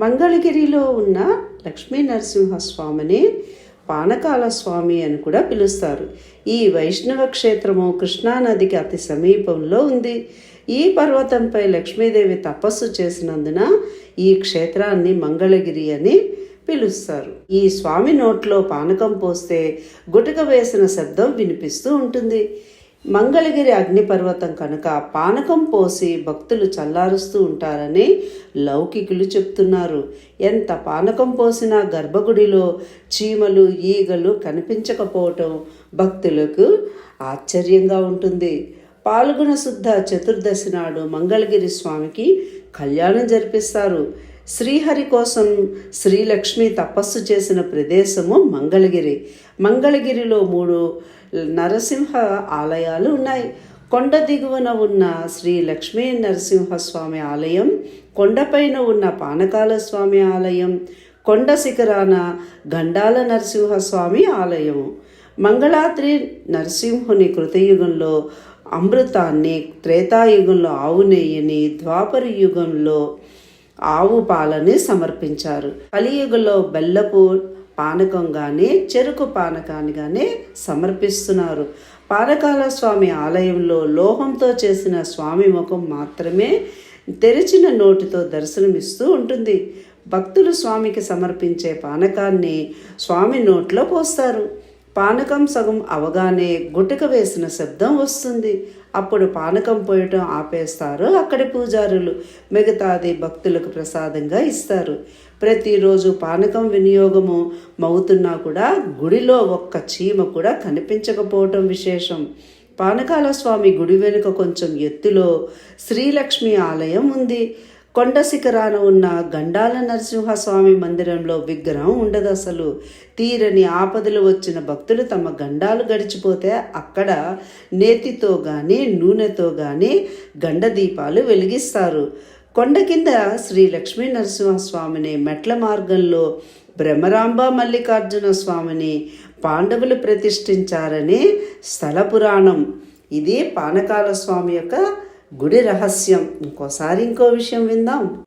మంగళగిరిలో ఉన్న లక్ష్మీ నరసింహస్వామిని పానకాల స్వామి అని కూడా పిలుస్తారు. ఈ వైష్ణవ క్షేత్రము కృష్ణానదికి అతి సమీపంలో ఉంది. ఈ పర్వతంపై లక్ష్మీదేవి తపస్సు చేసినందున ఈ క్షేత్రాన్ని మంగళగిరి అని పిలుస్తారు. ఈ స్వామి నోట్లో పానకం పోస్తే గుటక వేసిన శబ్దం వినిపిస్తూ ఉంటుంది. మంగళగిరి అగ్నిపర్వతం కనుక పానకం పోసి భక్తులు చల్లారుస్తూ ఉంటారని లౌకికులు చెప్తున్నారు. ఎంత పానకం పోసినా గర్భగుడిలో చీమలు ఈగలు కనిపించకపోవటం భక్తులకు ఆశ్చర్యంగా ఉంటుంది. పాల్గొన శుద్ధ చతుర్దశి నాడు మంగళగిరి స్వామికి కళ్యాణం జరిపిస్తారు. శ్రీహరి కోసం శ్రీలక్ష్మి తపస్సు చేసిన ప్రదేశము మంగళగిరి. మంగళగిరిలో మూడు నరసింహ ఆలయాలు ఉన్నాయి. కొండ దిగువన ఉన్న శ్రీ లక్ష్మీ నరసింహస్వామి ఆలయం కొండపైన ఉన్న పానకాల స్వామి ఆలయం కొండ శిఖరాన గండాల నరసింహస్వామి ఆలయం మంగళాద్రి నరసింహుని కృతయుగంలో అమృతాన్ని త్రేతాయుగంలో ఆవు నెయ్యిని ద్వాపర యుగంలో ఆవు పాలని సమర్పించారు. కలియుగంలో బెల్లపు పానకం కానీ చెరుకు పానకాన్ని కానీ సమర్పిస్తున్నారు. పానకాల స్వామి ఆలయంలో లోహంతో చేసిన స్వామి ముఖం మాత్రమే తెరిచిన నోటితో దర్శనమిస్తూ ఉంటుంది. భక్తులు స్వామికి సమర్పించే పానకాన్ని స్వామి నోట్లో పోస్తారు. పానకం సగం అవగానే గుటక వేసిన శబ్దం వస్తుంది. అప్పుడు పానకం పోయటం ఆపేస్తారు అక్కడి పూజారులు. మిగతాది భక్తులకు ప్రసాదంగా ఇస్తారు. ప్రతిరోజు పానకం వినియోగము మవుతున్నా కూడా గుడిలో ఒక్క చీమ కూడా కనిపించకపోవటం విశేషం. పానకాల స్వామి గుడి వెనుక కొంచెం ఎత్తులో శ్రీలక్ష్మి ఆలయం ఉంది. కొండ శిఖరాన ఉన్న గండాల నరసింహస్వామి మందిరంలో విగ్రహం ఉండదు అసలు. తీరని ఆపదలు వచ్చిన భక్తులు తమ గండాలు గడిచిపోతే అక్కడ నేతితో కానీ నూనెతో కానీ గండ దీపాలు వెలిగిస్తారు. కొండ కింద శ్రీ లక్ష్మీ నరసింహస్వామిని మెట్ల మార్గంలో భ్రమరాంబ మల్లికార్జున స్వామిని పాండవులు ప్రతిష్ఠించారని స్థల పురాణం. ఇది పానకాల స్వామి యొక్క గుడి రహస్యం. ఇంకోసారి ఇంకో విషయం విందాం.